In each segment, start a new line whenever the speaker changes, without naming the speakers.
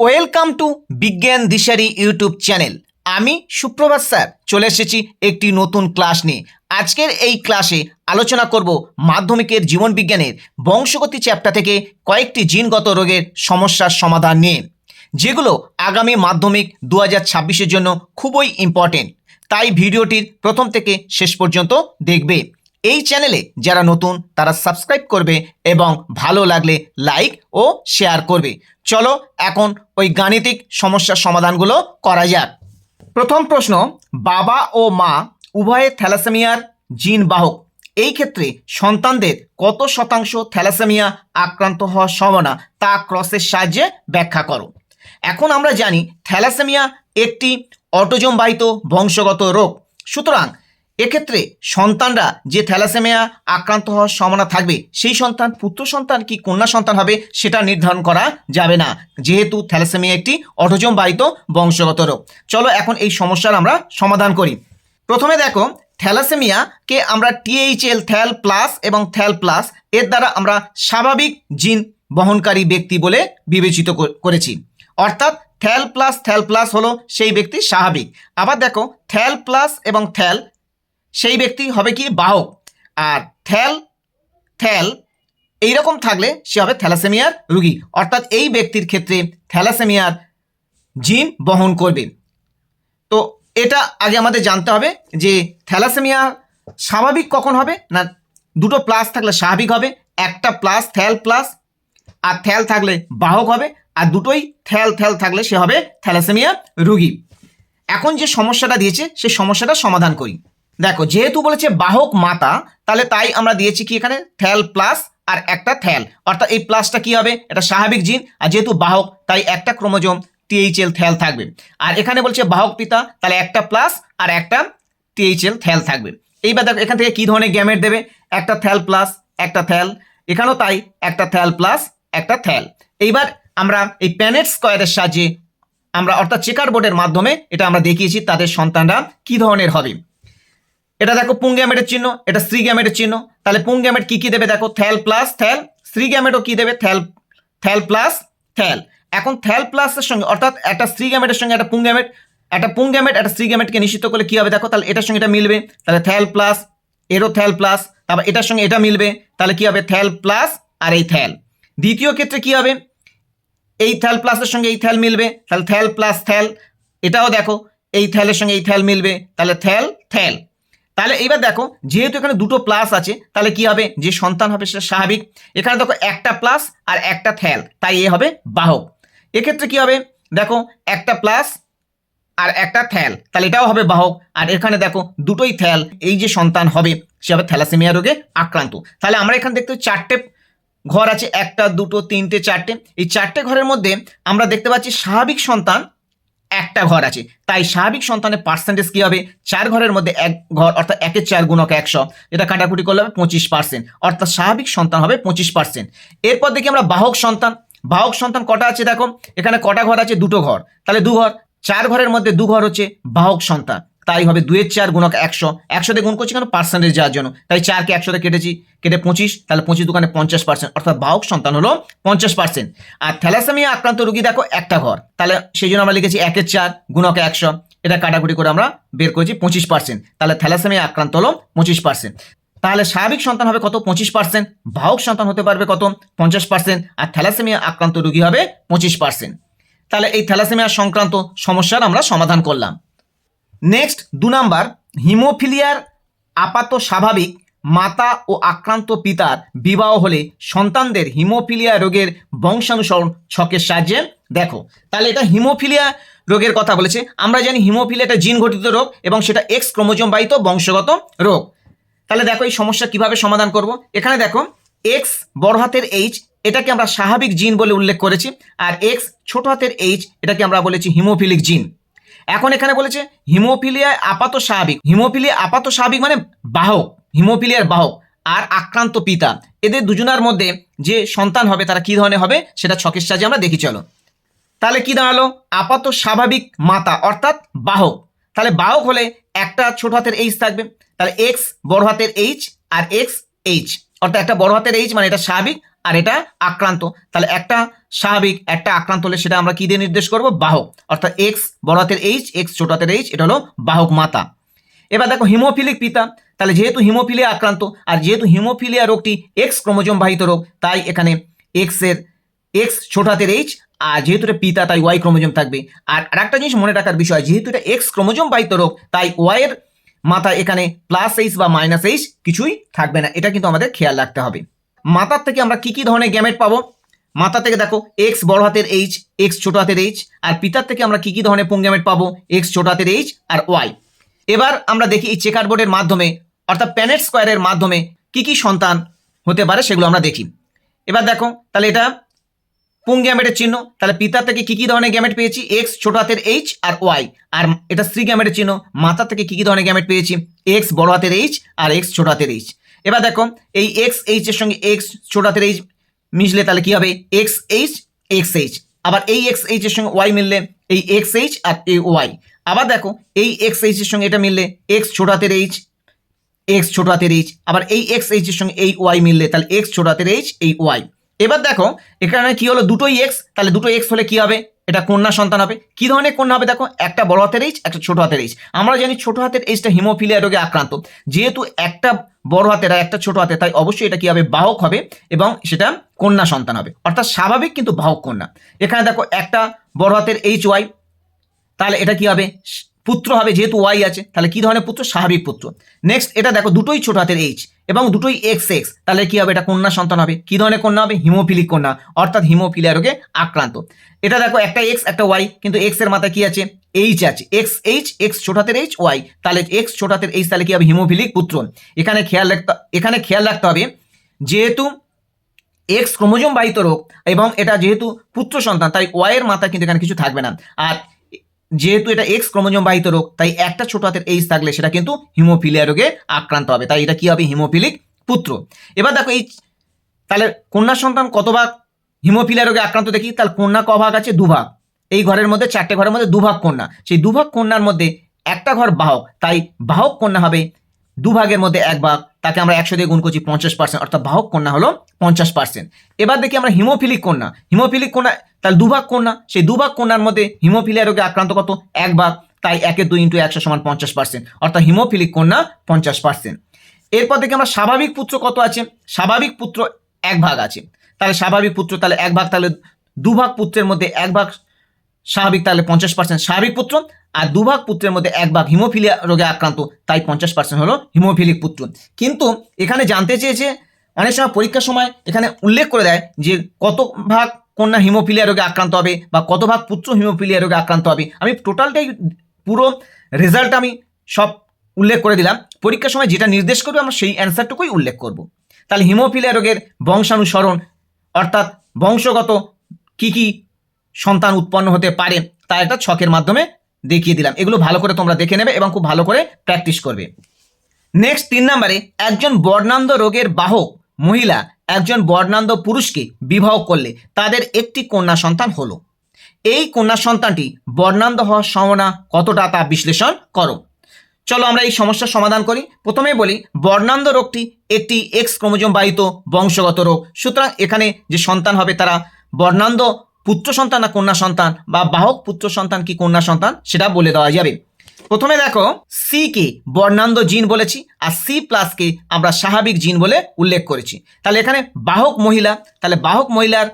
Welcome to বিজ্ঞান দিশারি YouTube channel. আমি সুপ্রভাত স্যার, চলে এসেছি একটি নতুন ক্লাস নিয়ে। আজকের এই ক্লাসে আলোচনা করব মাধ্যমিকের জীবন বিজ্ঞানের বংশগতি চ্যাপ্টার থেকে কয়েকটি জিনগত রোগের সমস্যার সমাধান নিয়ে, যেগুলো আগামী মাধ্যমিক দু হাজার ছাব্বিশের জন্য খুবই ইম্পর্টেন্ট তাই ভিডিওটির প্রথম থেকে শেষ পর্যন্ত দেখবে। এই চ্যানেলে যারা নতুন, তারা সাবস্ক্রাইব করবে এবং ভালো লাগলে লাইক ও শেয়ার করবে। চলো এখন ওই গাণিতিক সমস্যার সমাধানগুলো করা যাক। প্রথম প্রশ্ন, বাবা ও মা উভয়ে থ্যালাসেমিয়ার জিন বাহক। এই ক্ষেত্রে সন্তানদের কত শতাংশ থ্যালাসেমিয়া আক্রান্ত হওয়ার সম্ভাবনা তা ক্রসের সাহায্যে ব্যাখ্যা করো। এখন আমরা জানি থ্যালাসেমিয়া একটি অটোজমবাহিত বংশগত রোগ। সুতরাং এক্ষেত্রে সন্তানরা যে থ্যালাসেমিয়া আক্রান্ত হওয়ার সম্ভাবনা থাকবে, সেই সন্তান, পুত্র সন্তান কি কন্যা সন্তান হবে, সেটা নির্ধারণ করা যাবে না। যেহেতু থ্যালাসেমিয়া একটি অটোজম বাহিত বংশগত রোগ। চলো এখন এই সমস্যার আমরা সমাধান করি। প্রথমে দেখো, থ্যালাসেমিয়াকে আমরা টিএইচএল থ্যাল প্লাস এবং থ্যাল প্লাস, এর দ্বারা আমরা স্বাভাবিক জিন বহনকারী ব্যক্তি বলে বিবেচিত করেছি। অর্থাৎ থ্যাল প্লাস থ্যাল প্লাস হলো সেই ব্যক্তি স্বাভাবিক। আবার দেখো, থ্যাল প্লাস এবং থ্যাল সেই ব্যক্তি হবে কি বাহক। আর থ্যাল থ্যাল, এইরকম থাকলে সে হবে থ্যালাসেমিয়ার রুগী। অর্থাৎ এই ব্যক্তির ক্ষেত্রে থ্যালাসেমিয়ার জিন বহন করবে। তো এটা আগে আমাদের জানতে হবে যে থ্যালাসেমিয়া স্বাভাবিক কখন হবে না দুটো প্লাস থাকলে স্বাভাবিক হবে, একটা প্লাস থ্যাল প্লাস, আর থ্যাল থাকলে বাহক হবে, আর দুটোই থ্যাল থ্যাল থাকলে সে হবে থ্যালাসেমিয়া রুগী। এখন যে সমস্যাটা দিয়েছে সেই সমস্যাটা সমাধান করি। দেখো, যেহেতু বলেছে বাহক মাতা, তাহলে তাই আমরা দিয়েছি কি এখানে? থ্যাল প্লাস আর একটা থ্যাল। অর্থাৎ এই প্লাসটা কি হবে? এটা স্বাভাবিক জিন। আর যেহেতু বাহক, তাই একটা ক্রোমোজোম টিএইচএল থ্যাল থাকবে। আর এখানে বলছে বাহক পিতা, তাহলে একটা প্লাস আর একটা টিএইচএল থ্যাল থাকবে। এইবার দেখো, এখান থেকে কি ধরনের গ্যামেট দেবে? একটা থ্যাল প্লাস, একটা থ্যাল। এখানেও তাই, একটা থ্যাল প্লাস, একটা থ্যাল। এইবার আমরা এই প্যানেট স্কোয়ারের সাহায্যে আমরা, অর্থাৎ চেকার বোর্ডের মাধ্যমে এটা আমরা দেখিয়েছি, তাদের সন্তানরা কি ধরনের হবে? এটা দেখো পুং গ্যামেটের চিহ্ন, এটা স্ত্রী গ্যামেটের চিহ্ন। তাহলে পুং গ্যামেট কি কি দেবে দেখো? থ্যাল প্লাস থ্যাল। স্ত্রী গ্যামেটও কি দেবে? থ্যাল থ্যাল প্লাস থ্যাল। এখন থ্যাল প্লাসের সঙ্গে, অর্থাৎ একটা স্ত্রী গ্যামেটের সঙ্গে একটা পুং গ্যামেট, একটা পুং গ্যামেট, একটা স্ত্রী গ্যামেটকে নিশ্চিত করলে কি হবে দেখো? তাহলে এটার সঙ্গে এটা মিলবে। তাহলে থ্যাল প্লাস, এরও থ্যাল প্লাস, তারপর এটার সঙ্গে এটা মিলবে। তাহলে কি হবে? থ্যাল প্লাস আর এই থ্যাল। দ্বিতীয় ক্ষেত্রে কি হবে? এই থ্যাল প্লাসের সঙ্গে এই থ্যাল মিলবে। তাহলে থ্যাল প্লাস থ্যাল। এটাও দেখো, এই থ্যালের সঙ্গে এই থ্যাল মিলবে। তাহলে থ্যাল থ্যাল। তাহলে এইবার দেখো, যেহেতু এখানে দুটো প্লাস আছে, তাহলে কি হবে? যে সন্তান হবে সেটা স্বাভাবিক। এখানে দেখো একটা প্লাস আর একটা থ্যাল তাই এ হবে বাহক। এক্ষেত্রে কি হবে? দেখো, একটা প্লাস আর একটা থ্যাল তাহলে এটাও হবে বাহক। আর এখানে দেখো, দুটোই থ্যাল এই যে সন্তান হবে, সে হবে থ্যালাসেমিয়া রোগে আক্রান্ত। তাহলে আমরা এখানে দেখতে চারটে ঘর আছে, একটা, দুটো, তিনটে, চারটে। এই চারটে ঘরের মধ্যে আমরা দেখতে পাচ্ছি স্বাভাবিক সন্তান একটা ঘর আছে। তাই স্বাভাবিক সন্তানের পার্সেন্টেজ কী হবে? চার ঘরের মধ্যে এক ঘর, অর্থাৎ একের চার গুণক একশো এটা কাটাকুটি করলে হবে পঁচিশ পার্সেন্ট অর্থাৎ স্বাভাবিক সন্তান হবে পঁচিশ পার্সেন্ট এরপর দেখি আমরা বাহক সন্তান। বাহক সন্তান কটা আছে দেখো? এখানে কটা ঘর আছে? দুটো ঘর। তাহলে দু ঘর। চার ঘরের মধ্যে দু ঘর হচ্ছে বাহক সন্তান। তাই হবে দুয়ের চার গুণক একশো। একশোতে গুণ করছি কেন? পার্সেন্টেজ যাওয়ার জন্য। তাই চারকে একশোতে কেটেছি, কেটে পঁচিশ, তাহলে পঁচিশ দোকানে পঞ্চাশ পার্সেন্ট অর্থাৎ বাহক সন্তান হলো পঞ্চাশ পার্সেন্ট আর থ্যালাসেমিয়া আক্রান্ত রুগী দেখো একটা ঘর। তাহলে সেই জন্য আমরা লিখেছি একের চার গুণক একশো। এটা কাটাকুটি করে আমরা বের করেছি পঁচিশ পার্সেন্ট তাহলে থ্যালাসেমিয়া আক্রান্ত হলো পঁচিশ পার্সেন্ট তাহলে স্বাভাবিক সন্তান হবে কত? পঁচিশ পার্সেন্ট বাহক সন্তান হতে পারবে কত? পঞ্চাশ পার্সেন্ট আর থ্যালাসেমিয়া আক্রান্ত রুগী হবে পঁচিশ পার্সেন্ট তাহলে এই থ্যালাসেমিয়া সংক্রান্ত সমস্যার আমরা সমাধান করলাম। নেক্সট দু নাম্বার, হিমোফিলিয়ার আপাত স্বাভাবিক মাতা ও আক্রান্ত পিতার বিবাহ হলে সন্তানদের হিমোফিলিয়া রোগের বংশানুসরণ ছকের সাহায্যে। দেখো, তাহলে এটা হিমোফিলিয়া রোগের কথা বলেছে। আমরা জানি হিমোফিলিয়া একটা জিন ঘটিত রোগ এবং সেটা এক্স ক্রোমোজোম বাহিত বংশগত রোগ। তাহলে দেখো এই সমস্যা কীভাবে সমাধান করব? এখানে দেখো এক্স বড় হাতের এইচ এটাকে আমরা স্বাভাবিক জিন বলে উল্লেখ করেছি। আর এক্স ছোট হাতের এইচ এটাকে আমরা বলেছি হিমোফিলিক জিন। এখন এখানে বলেছে হিমোফিলিয়া আপাত স্বাভাবিক হিমোফিলিয়া আপাত স্বাভাবিক মানে বাহক, হিমোফিলিয়ার বাহক আর আক্রান্ত পিতা। এদের দুজনার মধ্যে যে সন্তান হবে, তারা কি ধরনের হবে, সেটা ছকের সাহায্যে আমরা দেখি, চলো। তাহলে কি দাঁড়াল? আপাত স্বাভাবিক মাতা, অর্থাৎ বাহক। তাহলে বাহক হলে একটা ছোট হাতের এইচ থাকবে। তাহলে এক্স বড় হাতের এইচ আর এক্স এইচ অর্থাৎ একটা বড় হাতের এইচ মানে এটা স্বাভাবিক আর এটা আক্রান্ত। তাহলে একটা স্বাভাবিক, একটা আক্রান্ত হলে সেটা আমরা কি দিয়ে নির্দেশ করব? বাহক। অর্থাৎ এক্স বড় হাতের এইচ এক্স ছোট হাতের এইচ, এটা হলো বাহক মাতা এবার দেখো হিমোফিলিক পিতা। তাহলে যেহেতু হিমোফিলিয়া আক্রান্ত আর যেহেতু হিমোফিলিয়া রোগটি এক্স ক্রোমোজোম বাহিত রোগ, তাই এখানে এক্সের এক্স ছোট হাতের এইচ আর যেহেতু এটা পিতা, তাই ওয়াই ক্রোমোজোম থাকবে। আর আরেকটা জিনিস মনে রাখার বিষয়, যেহেতু এটা এক্স ক্রোমোজোম বাহিত রোগ, তাই ওয়াই এর মাথা এখানে প্লাস এইচ বা মাইনাস এইচ কিছুই থাকবে না। এটা কিন্তু আমাদের খেয়াল রাখতে হবে। মাথার থেকে আমরা কি কি ধরনের গ্যামেট পাবো? মাথা থেকে দেখো এক্স বড় হাতের এইচ এক্স ছোট হাতের এইচ আর পিতার থেকে আমরা কি কি ধরনের পুংগ্যামেট পাবো? এক্স ছোট হাতের এইচ আর ওয়াই এবার আমরা দেখি এই চেকার বোর্ডের মাধ্যমে, অর্থাৎ প্যানেট স্কোয়ারের মাধ্যমে কি কি সন্তান হতে পারে সেগুলো আমরা দেখি। এবার দেখো, তাহলে এটা পুং গ্যামেটের চিহ্ন? তাহলে পিতার থেকে কি কি ধরনের গ্যামেট পেয়েছি? এক্স ছোট হাতের এইচ আর ওয়াই আর এটা স্ত্রী গ্যামেটের চিহ্ন। মাতা থেকে কি কি ধরনের গ্যামেট পেয়েছি? এক্স বড় হাতের এইচ আর এক্স ছোট হাতের এইচ এবার দেখো, এই এক্স এইচ এর সঙ্গে এক্স ছোট হাতের এইচ মিশলে তাহলে কি হবে? এক্স এইচ এক্স এইচ আবার এই এক্স এইচ এর সঙ্গে ওয়াই মিললে এই এক্স এইচ আর এই ওয়াই আবার দেখো, এই এক্স এইচ এর সঙ্গে এটা মিললে এক্স ছোট হাতের এইচ এক্স ছোট হাতের এইচ আবার এই এক্স এইচ এর সঙ্গে এই ওয়াই মিললে তাহলে এক্স ছোট হাতের এইচ এই ওয়াই এবার দেখো, এখানে কি হলো? দুটোই এক্স তাহলে দুটো এক্স হলে কি হবে? এটা কন্যা সন্তান হবে। কি ধরনের কন্যা হবে দেখো? একটা বড় হাতের এইচ একটা ছোট হাতের এইচ আমরা জানি ছোট হাতের এইচটা হিমোফিলিয়া রোগে আক্রান্ত। যেহেতু একটা বড় হাতের একটা ছোট হাতে তাই অবশ্যই এটা কি হবে? বাহক হবে এবং সেটা কন্যা সন্তান হবে। অর্থাৎ স্বাভাবিক কিন্তু বাহক কন্যা। এখানে দেখো, একটা বড় হাতের এইচ ওয়াই তাহলে এটা কি হবে? পুত্র হবে, যেহেতু ওয়াই আছে, তাহলে কি ধরনের পুত্র? স্বাভাবিক পুত্র। নেক্সট এটা দেখো, দুটোই ছোট হাতের এইচ এবং দুটোই এক্স এক্স তাহলে কি হবে? এটা কন্যা সন্তান হবে। কি ধরনের কন্যা হবে? হিমোফিলিক কন্যা, অর্থাৎ হিমোফিলিয়া রোগে আক্রান্ত। এটা দেখো, একটা এক্স একটা ওয়াই কিন্তু এক্সের মাথায় কি আছে? এইচ আছে। এক্স এইচ এক্স ছোট হাতের এইচ ওয়াই তাহলে এক্স ছোট হাতের এইচ তাহলে কি হবে? হিমোফিলিক পুত্র। এখানে খেয়াল রাখতে, এখানে খেয়াল রাখতে হবে, যেহেতু এক্স ক্রোমোজোম বাহিত রোগ এবং এটা যেহেতু পুত্র সন্তান, তাই ওয়াইয়ের মাথা কিন্তু এখানে কিছু থাকবে না। আর যেহেতু এটা এক্স ক্রোমোজোম বাহিত রোগ, তাই একটা ছোট হাতের এইচ থাকলে সেটা কিন্তু হিমোফিলিয়া রোগে আক্রান্ত হবে। তাই এটা কি হবে? হিমোফিলিক পুত্র। এবার দেখো এই তাহলে কন্যা সন্তান কত ভাগ হিমোফিলিয়া রোগে আক্রান্ত দেখি? তাহলে কন্যা ক ভাগ আছে দুভাগ। এই ঘরের মধ্যে, চারটে ঘরের মধ্যে দুভাগ কন্যা। সেই দুভাগ কন্যার মধ্যে একটা ঘর বাহক, তাই বাহক কন্যা হবে দুভাগের মধ্যে এক ভাগ, তাকে আমরা একশো দিয়ে গুণ করছি পঞ্চাশ পার্সেন্ট অর্থাৎ বাহক কন্যা হলো পঞ্চাশ পার্সেন্ট এবার দেখি আমরা হিমোফিলিক কন্যা। হিমোফিলিক কন্যা তাহলে দুভাগ কন্যা, সেই দুভাগ কন্যার মধ্যে হিমোফিলিয়া রোগে আক্রান্ত কত? এক ভাগ, তাই একে দুই ইন্টু একশো সমান পঞ্চাশ পার্সেন্ট অর্থাৎ হিমোফিলিক কন্যা পঞ্চাশ পার্সেন্ট এরপর দেখি আমরা স্বাভাবিক পুত্র কত আছে? স্বাভাবিক পুত্র এক ভাগ আছে। তাহলে স্বাভাবিক পুত্র তাহলে এক ভাগ, তাহলে দুভাগ পুত্রের মধ্যে এক ভাগ স্বাভাবিক তাহলে পঞ্চাশ পার্সেন্ট স্বাভাবিক পুত্র আর দুভাগ পুত্রের মধ্যে এক ভাগ হিমোফিলিয়া রোগে আক্রান্ত, তাই পঞ্চাশ পার্সেন্ট হলো হিমোফিলিক পুত্র। কিন্তু এখানে জানতে চেয়েছে, অনেক সময় পরীক্ষার সময় এখানে উল্লেখ করে দেয় যে কত ভাগ কন্যা হিমোফিলিয়া রোগে আক্রান্ত হবে বা কত ভাগ পুত্র হিমোফিলিয়া রোগে আক্রান্ত হবে। আমি টোটালটাই পুরো রেজাল্ট আমি সব উল্লেখ করে দিলাম। পরীক্ষার সময় যেটা নির্দেশ করবে আমরা সেই অ্যান্সারটুকুই উল্লেখ করব। তাহলে হিমোফিলিয়া রোগের বংশানুসরণ অর্থাৎ বংশগত কি কি সন্তান উৎপন্ন হতে পারে, তা একটা ছকের মাধ্যমে দেখিয়ে দিলাম। এগুলো ভালো করে তোমরা দেখে নেবে এবং খুব ভালো করে প্র্যাকটিস করবে। নেক্সট তিন নম্বরে, একজন বর্ণান্ধ রোগের বাহক মহিলা একজন বর্ণান্ধ পুরুষকে বিবাহ করলে তাদের একটি কন্যা সন্তান হলো। এই কন্যা সন্তানটি বর্ণান্ধ হওয়ার সম্ভাবনা কতটা তা বিশ্লেষণ করো। চলো আমরা এই সমস্যার সমাধান করি। প্রথমে বলি, বর্ণান্ধ রোগটি একটি এক্স ক্রোমোজোম বাহিত বংশগত রোগ। সুতরাং এখানে যে সন্তান হবে তারা বর্ণান্ধ পুত্র সন্তান না কন্যা সন্তান? বা বাহক পুত্র সন্তান কি কন্যা সন্তান? সেটা বলে দেওয়া যাবে। প্রথমে দেখো সি কে বর্ণান্ধ জিন বলেছি, আর সি প্লাসকে আমরা স্বাভাবিক জিন বলে উল্লেখ করেছি। তাহলে এখানে বাহক মহিলা, তাহলে বাহক মহিলার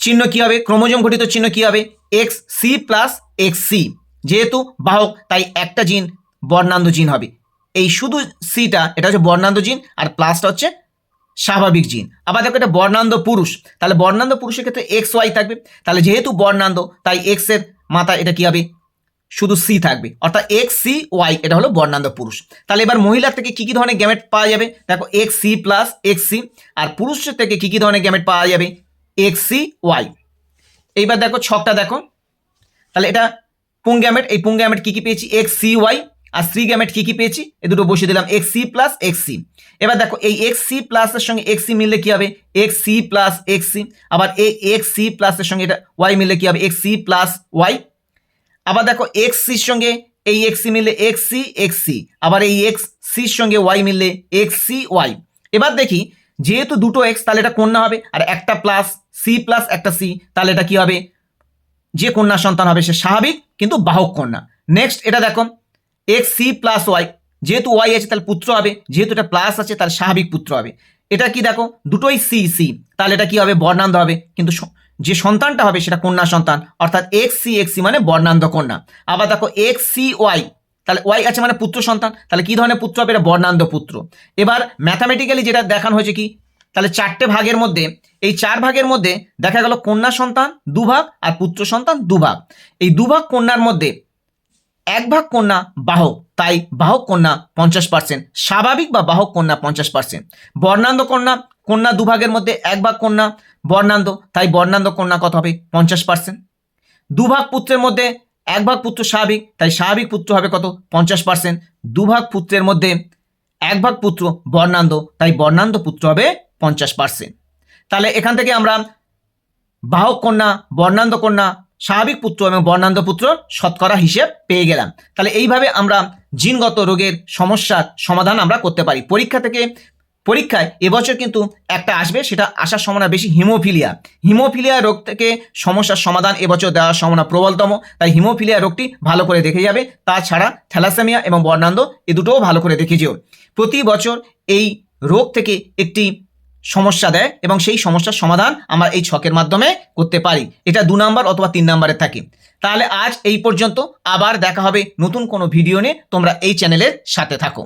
চিহ্ন কি হবে? ক্রোমোজোম ঘটিত চিহ্ন কি হবে? X C plus X C যেহেতু বাহক, তাই একটা জিন বর্ণান্ধ জিন হবে। এই শুধু সিটা এটা হচ্ছে বর্ণান্ধ জিন, আর প্লাসটা হচ্ছে স্বাভাবিক জিন। আবার দেখো এটা বর্ণান্ধ পুরুষ। তাহলে বর্ণান্ধ পুরুষের ক্ষেত্রে এক্স ওয়াই থাকবে। তাহলে যেহেতু বর্ণান্ধ, তাই এক্সের মাথা এটা কি হবে? শুধু সি থাকবে। অর্থাৎ এক্স সি ওয়াই এটা হলো বর্ণান্ধ পুরুষ। তাহলে এবার মহিলার থেকে কি কি ধরনের গ্যামেট পাওয়া যাবে? দেখো X C plus X C আর পুরুষের থেকে কি কি ধরনের গ্যামেট পাওয়া যাবে? এক্স সি ওয়াই এইবার দেখো ছকটা দেখো। তাহলে এটা পুং গ্যামেট এই পুং গ্যামেট কি কি পেয়েছি? এক্স সি ওয়াই আর সি গ্যামেট কি কি পেয়েছি? এ দুটো বসিয়ে দিলাম X C plus X C এবার দেখো, এই এক্স সি প্লাসের সঙ্গে এক্স সি মিললে কি হবে? X C plus X C আবার এই এক্স সি প্লাসের সঙ্গে এটা ওয়াই মিললে কি হবে? এক্স সি প্লাস ওয়াই আবার দেখো এক্স সির সঙ্গে এই এক্স সি মিললে এক্স সি এক্স সি আবার এই এক্স সির সঙ্গে ওয়াই মিললে এক্স সি ওয়াই এবার দেখি, যেহেতু দুটো এক্স তাহলে এটা কন্যা হবে? আর একটা প্লাস সি প্লাস একটা সি তাহলে এটা কি হবে? যে কন্যা সন্তান হবে, সে স্বাভাবিক, কিন্তু বাহক কন্যা। নেক্সট এটা দেখো এক্স সি প্লাস ওয়াই যেহেতু ওয়াই আছে, তাহলে পুত্র হবে। যেহেতু এটা প্লাস আছে, তাহলে স্বাভাবিক পুত্র হবে। এটা কি দেখো? দুটোই সি সি তাহলে এটা কি হবে? বর্ণান্ধ হবে। কিন্তু যে সন্তানটা হবে, সেটা কন্যা সন্তান। অর্থাৎ এক্স সি এক্স সি মানে বর্ণান্ধ কন্যা। আবার দেখো এক্স সি ওয়াই তাহলে ওয়াই আছে মানে পুত্র সন্তান। তাহলে কি ধরনের পুত্র হবে? এটা বর্ণান্ধ পুত্র। এবার ম্যাথামেটিক্যালি যেটা দেখানো হয়েছে কি? তাহলে চারটে ভাগের মধ্যে, এই চার ভাগের মধ্যে দেখা গেল কন্যা সন্তান দুভাগ আর পুত্র সন্তান দুভাগ। এই দুভাগ কন্যার মধ্যে এক ভাগ কন্যা বাহক, তাই বাহক কন্যা পঞ্চাশ পার্সেন্ট স্বাভাবিক বা বাহক কন্যা পঞ্চাশ পার্সেন্ট বর্ণান্ধ কন্যা কন্যা দুভাগের মধ্যে এক ভাগ কন্যা, বর্ণান্ধ, তাই বর্ণান্ধ কন্যা কত হবে? পঞ্চাশ পার্সেন্ট দুভাগ পুত্রের মধ্যে এক ভাগ পুত্র স্বাভাবিক, তাই স্বাভাবিক পুত্র হবে কত? পঞ্চাশ পার্সেন্ট দুভাগ পুত্রের মধ্যে এক ভাগ পুত্র বর্ণান্ধ, তাই বর্ণান্ধ পুত্র হবে পঞ্চাশ পার্সেন্ট তাহলে এখান থেকে আমরা বাহক কন্যা, বর্ণান্ধ কন্যা স্বাভাবিক পুত্র এবং বর্ণান্ধ পুত্র শতকরা হিসেব পেয়ে গেলাম। তাহলে এইভাবে আমরা জিনগত রোগের সমস্যার সমাধান আমরা করতে পারি। পরীক্ষা থেকে, পরীক্ষায় এবছর কিন্তু একটা আসবে, সেটা আসার সম্ভাবনা বেশি হিমোফিলিয়া। হিমোফিলিয়া রোগ থেকে সমস্যার সমাধান এবছর দেওয়ার সম্ভাবনা প্রবলতম। তাই হিমোফিলিয়া রোগটি ভালো করে দেখে যাবে। তাছাড়া থ্যালাসেমিয়া এবং বর্ণান্ধ এ দুটোও ভালো করে দেখে যেও। প্রতি বছর এই রোগ থেকে একটি সমস্যা দেয় এবং সেই সমস্যার সমাধান আমরা এই ছকের মাধ্যমে করতে পারি। এটা দু নাম্বার অথবা তিন নাম্বারে থাকে। তাহলে আজ এই পর্যন্ত। আবার দেখা হবে নতুন কোনো ভিডিও নিয়ে। তোমরা এই চ্যানেলের সাথে থাকো।